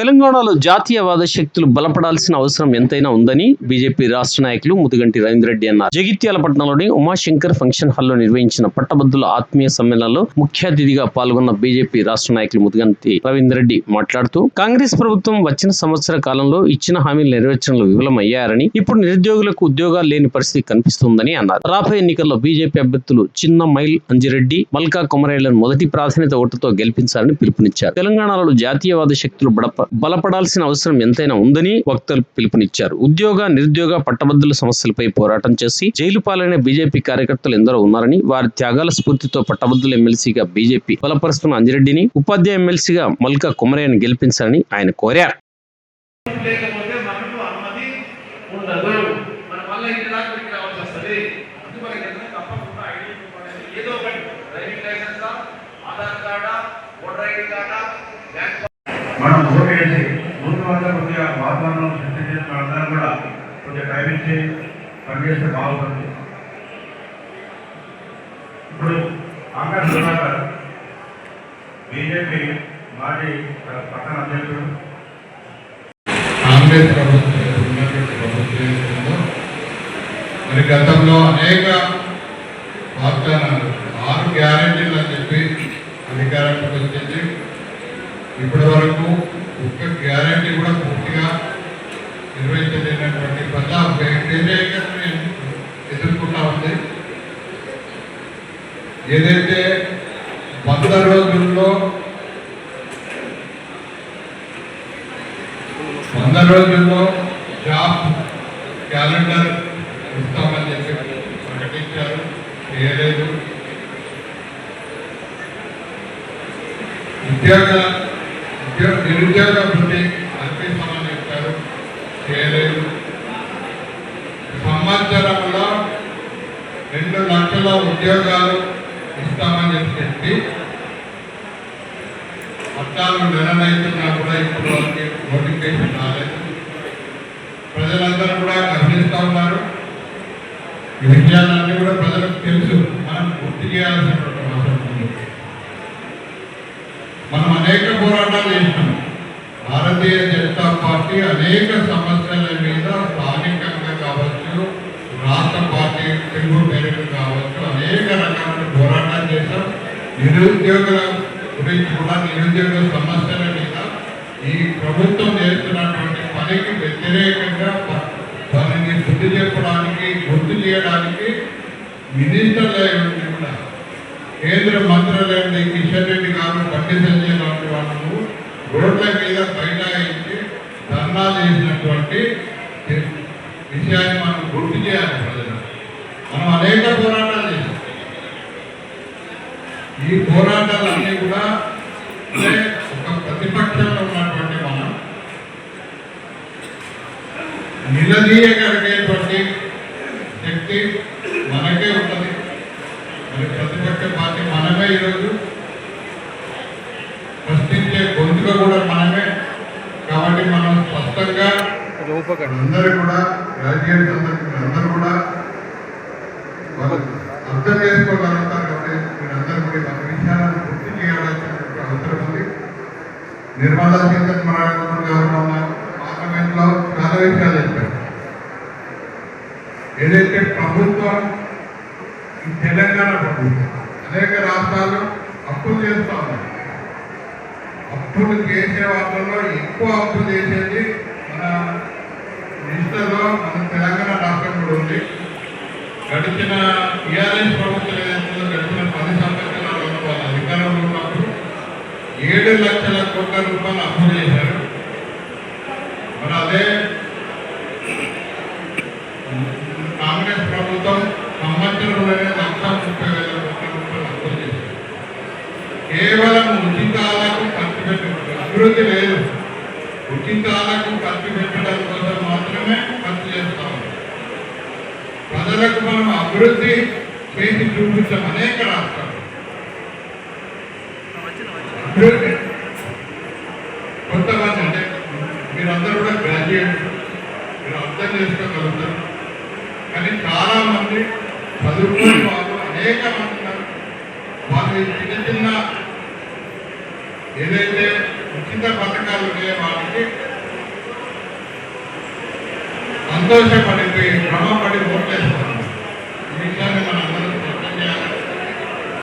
తెలంగాణలో జాతీయవాద శక్తులు బలపడాల్సిన అవసరం ఎంతైనా ఉందని బీజేపీ రాష్ట్ర నాయకులు ముదిగంటి రవీంద్ర రెడ్డి అన్నారు. జగిత్యాల పట్టణంలోని ఉమాశంకర్ ఫంక్షన్ హాల్లో నిర్వహించిన పట్టభద్రుల ఆత్మీయ సమ్మేళనంలో ముఖ్య అతిథిగా పాల్గొన్న బీజేపీ రాష్ట్ర నాయకులు ముదిగంటి రవీంద్ర రెడ్డి మాట్లాడుతూ కాంగ్రెస్ ప్రభుత్వం వచ్చిన సంవత్సర కాలంలో ఇచ్చిన హామీలు నెరవేర్చడంలో విఫలమయ్యారని ఇప్పుడు నిరుద్యోగులకు ఉద్యోగాలు లేని పరిస్థితి కనిపిస్తుందని అన్నారు. రాబోయే ఎన్నికల్లో బీజేపీ అభ్యర్థులు చిన్న మైల్ అంజిరెడ్డి మల్కా కొమరేళ్ళను మొదటి ప్రాధాన్యత ఓటుతో గెలిపించాలని పిలుపునిచ్చారు. తెలంగాణలో జాతీయవాద శక్తులు బడప బలపడాల్సిన అవసరం ఎంతైనా ఉందని వక్తలు పిలుపునిచ్చారు. ఉద్యోగ నిరుద్యోగ పట్టభద్రుల సమస్యలపై పోరాటం చేసి జైలు పాలైన బీజేపీ కార్యకర్తలు ఎందరో ఉన్నారని వారి త్యాగాల స్ఫూర్తితో పట్టభద్రుల ఎమ్మెల్సీగా బీజేపీ బలపరుస్తున్న అంజిరెడ్డిని ఉపాధ్యాయ ఎమ్మెల్సీగా మల్కా కుమరయ్యను గెలిపించాలని ఆయన కోరారు. ఏదో ఒకటి. Driving licence? ఆధార్ కార్డా? ఓటర్ ఐడి కార్డా? బ్యాంక్ మనం ఓటు వేసి ముందు వల్ల కొద్దిగా సృష్టి చేసిన వాళ్ళందరం కూడా కొంచెం టైం ఇచ్చి పనిచేస్తే బాగుంటుంది. ఇప్పుడు ఆకాశ్ సుధాకర్ బీజేపీ మాజీ పట్టణ అధ్యక్షుడు. కాంగ్రెస్ ప్రభుత్వం ఉన్నటువంటి మరి గతంలో అనేక వాగ్దానాలు ఆరు గ్యారంటీలు అని చెప్పి అధికారానికి వచ్చింది ఇప్పటి వరకు ఒక్క గ్యారంటీ కూడా పూర్తిగా నిర్వహించలేనటువంటి ప్రజా వ్యతిరేకతని ఎదుర్కొంటా ఉంది. ఏదైతే వంద రోజుల్లో వంద రోజుల్లో జాబ్ క్యాలెండర్ ఇస్తామని చెప్పి ప్రకటించారు. చేయలేదు. ఉద్యోగ ఉద్యోగ నిరుద్యోగ చేయలేదు సంవత్సరంలో రెండు లక్షల ఉద్యోగాలు ఇస్తామని చెప్పి పట్టాలు నెలలైతున్నా కూడా ఇప్పుడు వాళ్ళకి నోటిఫికేషన్ రాలేదు. ప్రజలందరూ కూడా గమనిస్తూ ఉన్నారు. ఈ విషయాలన్నీ కూడా ప్రజలకు తెలుసు. మనం పూర్తి చేయాల్సినటువంటి అవసరం ఉంది. మనం అనేక పోరాటాలు చేసినాం. భారతీయ జనతా పార్టీ అనేక సమస్యల మీద స్థానికంగా కావచ్చు రాష్ట్ర పార్టీ తెలుగు పేరు కావచ్చు అనేక రకాల పోరాటాలు చేశాం. నిరుద్యోగుల గురించి కూడా నిరుద్యోగ సమస్యల మీద ఈ ప్రభుత్వం చేస్తున్నటువంటి పనికి వ్యతిరేకంగా దానిని శుద్ధి చెప్పడానికి గుర్తు చేయడానికి మినిస్టర్ల కూడా కేంద్ర మంత్రులైన కిషన్ రెడ్డి గారు బండి సంజయ్ లాంటి వాళ్ళు రోడ్ల మీద పైన చేసినటువంటి విషయాన్ని మనం గుర్తు చేయాలి ప్రజలు. మనం అనేక పోరాటాలు చేసాం ఈ పోరాటాలన్నీ కూడా అంటే ఒక ప్రతిపక్షంలో ఉన్నటువంటి మనం నిలదీయగలిగేటువంటి శక్తి మనకే ఉన్నది. మరి ప్రతిపక్ష పార్టీ మనమే ఈరోజు ప్రశ్నించే గొంతుక కూడా మనమే కాబట్టి మనం స్పష్టంగా అందరూ కూడా అందరూ కూడా వాళ్ళు అర్థం చేసుకోగలుగుతారు కాబట్టి మీరందరూ కూడా మన విషయాలను పూర్తి చేయాల్సినటువంటి అవసరం ఉంది. నిర్మలా సీతారామన్ గారు మన చాలా విషయాలు చెప్పారు. ఏదైతే ప్రభుత్వం ఈ తెలంగాణ ప్రభుత్వం అనేక రాష్ట్రాలు అప్పులు చేస్తా ఉన్నాయి అప్పులు చేసే వాళ్ళలో ఎక్కువ అప్పులు చేసేది మన మినిస్టర్లో మన తెలంగాణ రాష్ట్రం కూడా ఉంది గడిచిన టీఆర్ఎస్ ప్రభుత్వం ఏదైతుందో గడిచిన పది సంవత్సరాలలో వాళ్ళ అధికారంలో ఉన్నప్పుడు ఏడు లక్షల కోట్ల రూపాయలు అప్పు చేశారు. మరి అదే కాంగ్రెస్ ప్రభుత్వం సంవత్సరంలోనే లక్ష ముప్పై వేల కోట్ల రూపాయలు అప్పు చేశారు. కేవలం ఉచితాలకు ఖర్చు పెట్టడం అభివృద్ధి లేదు. ఉచితాలకు ఖర్చు పెట్టడం కోసం మాత్రమే ఖర్చు చేస్తాం ప్రజలకు మనం అభివృద్ధి చేసి చూపించాం అనేక రాష్ట్రాలు. అభివృద్ధి. కొంతమంది అంటే మీరందరూ కూడా గ్రాడ్యుయేట్ మీరు అర్థం చేసుకోగలుగుతారు. కానీ చాలా మంది చదువుకునే వాళ్ళు అనేక మంది వాళ్ళు చిన్న చిన్న ఏదైతే ఉచిత పథకాలు ఉన్నాయో వాటికి సంతోషపడి క్రమం పడి ఓట్లేస్తున్నాం దీంట్లోనే మనం